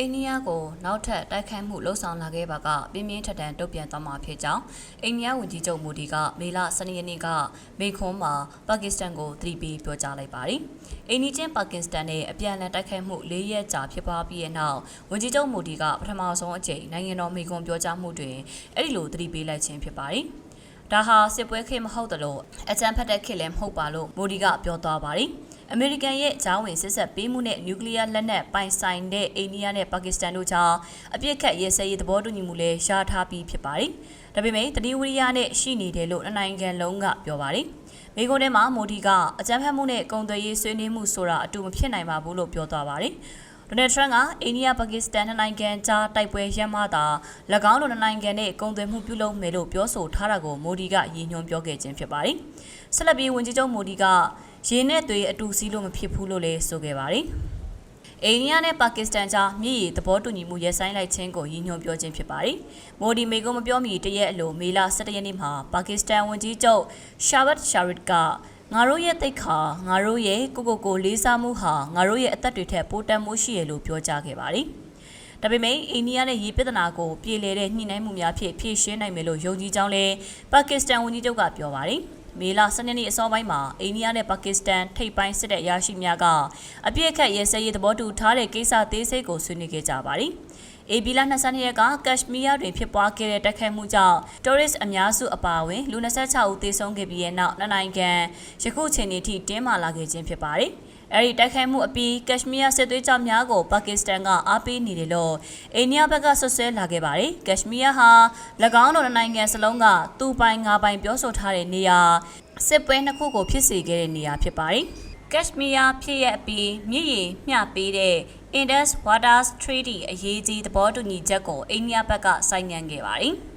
အိန္ဒိယကိုနောက်ထပ်တိုက်ခိုက်မှုလှုံ့ဆော်လာခဲ့ပါကပြင်းပြင်းထန်ထန်တုံ့ပြန်သွားမှာဖြစ်ကြောင်းအိန္ဒိယဝန်ကြီးချုပ်မိုဒီကမေလ12ရက်နေ့ကမေခွန်းမှာပါကစ္စတန်ကိုသတိပေးပြောကြားလိုက်ပါတယ်။အိန္ဒိချင်းပါကစ္စတန်နဲ့အပြန်အလှန်တိုက်ခိုက်မှု၄ရက်ကြာဖြစ်ပွားပြီးတဲ့နောက်ဝန်ကြီးချုပ်မိုဒီကပထမဆုံးအကြိမ်နိုင်ငံတော်မေခွန်းပြောကြားမှုတွင်အဲ့ဒီလိုသတိပေးလိုက်ခြင်းဖြစ်ပါတယ်။ဒါဟာစစ်ပွဲခေတ်မဟုတ်တယ်လို့အကြံဖတ်တဲ့ခေတ်လည်းမဟုတ်ပါလို့မိုဒီကပြောသွားပါတယ်။ အမေရိကန်ရဲ့ဂျားဝင်စစ်ဆက်ပေးမှုနဲ့နျူကလ িয়ার လက်နက်ပိုင်ဆိုင်တဲ့အိန္ဒိယနဲ့ပါကစ္စတန်တို့ကြားအပြစ်ခတ်ရဲစဲရေးသဘောတူညီမှုလည်းရထားပြီးဖြစ်ပါတယ်။ဒါပေမဲ့တတိဝရိယနဲ့ရှိနေတယ်လို့နိုင်ငံလုံးကပြောပါတယ်။မိကုန်းထဲမှာမိုဒီကအကြမ်းဖက်မှုနဲ့ကုန်သွယ်ရေးဆွေးနွေးမှုဆိုတာအတူမဖြစ်နိုင်ပါဘူးလို့ပြောသွားပါတယ်။ဒေါ်နယ်ထရန့်ကအိန္ဒိယပါကစ္စတန်နှစ်နိုင်ငံကြားတိုက်ပွဲရပ်မှသာ၎င်းတို့နှစ်နိုင်ငံနဲ့ကုန်သွယ်မှုပြုလုပ်မယ်လို့ပြောဆိုထားတာကိုမိုဒီကရည်ညွှန်းပြောခဲ့ခြင်းဖြစ်ပါတယ်။ဆက်လက်ပြီးဝန်ကြီးချုပ်မိုဒီက ရေနဲ့သွေးအတူစီးလို့မဖြစ်ဘူးလို့လည်းဆိုခဲ့ပါတယ်။အိန္ဒိယနဲ့ပါကစ္စတန်ကြားမြည်ရည်သဘောတူညီမှုရပ်ဆိုင်းလိုက်ခြင်းကိုရည်ညွှန်းပြောခြင်းဖြစ်ပါတယ်။မိုဒီမေကုံမပြောမီတရက်အလိုမေလ17ရက်နေ့မှာပါကစ္စတန်ဝန်ကြီးချုပ်ရှာဘတ်ရှာရစ်ကငါတို့ရဲ့တိတ်ခါငါတို့ရဲ့ကိုကိုကိုလေးစားမှုဟာငါတို့ရဲ့အသက်တွေထက်ပိုတက်မှုရှိရလို့ပြောကြားခဲ့ပါတယ်။ဒါပေမဲ့အိန္ဒိယနဲ့ရေပြဿနာကိုပြည်လဲတဲ့ညှိနှိုင်းမှုများဖြင့်ဖြေရှင်းနိုင်မယ်လို့ယုံကြည်ကြောင်းလည်းပါကစ္စတန်ဝန်ကြီးချုပ်ကပြောပါတယ်။ မေလ12ရက်နေ့အစောပိုင်းမှာအိန္ဒိယနဲ့ပါကစ္စတန်ထိပ်ပိုင်းစစ်တပ်ရရှိများကအပြစ်အခတ်ရဲစဲရေးသဘောတူထားတဲ့ကိစ္စသေးစိတ်ကိုဆွေးနွေးခဲ့ကြပါတယ်။အေဘီလာ22ရက်ကကက်ရှမီးယားတွင်ဖြစ်ပွားခဲ့တဲ့တိုက်ခိုက်မှုကြောင့်တိုရစ်အများစုအပါအဝင်လူ26ဦးသေဆုံးခဲ့ပြီးတဲ့နောက်နိုင်ငံယခုချိန်ထိတင်းမာလာခဲ့ခြင်းဖြစ်ပါတယ်။ အဲဒီတိုက်ခိုက်မှုအပြီးကက်ရှမီးယားစစ်သွေးကြောများကိုပါကစ္စတန်ကအားပေးနေတယ်လို့အိန္ဒိယဘက်ကဆွဆွဲလာခဲ့ပါတယ်။ကက်ရှမီးယားဟာ၎င်းတို့နိုင်ငံစလုံးကသူ့ပိုင်ငါပိုင်ပြောဆိုထားတဲ့နေရာစစ်ပွဲနှစ်ခုကိုဖြစ်စေခဲ့တဲ့နေရာဖြစ်ပါတယ်။ကက်ရှမီးယားဖြစ်ရအပြီးမြစ်ရည်မျှပေးတဲ့ Indus Waters Treaty အရေးကြီးသဘောတူညီချက်ကိုအိန္ဒိယဘက်ကဆိုင်းငံ့ခဲ့ပါတယ်။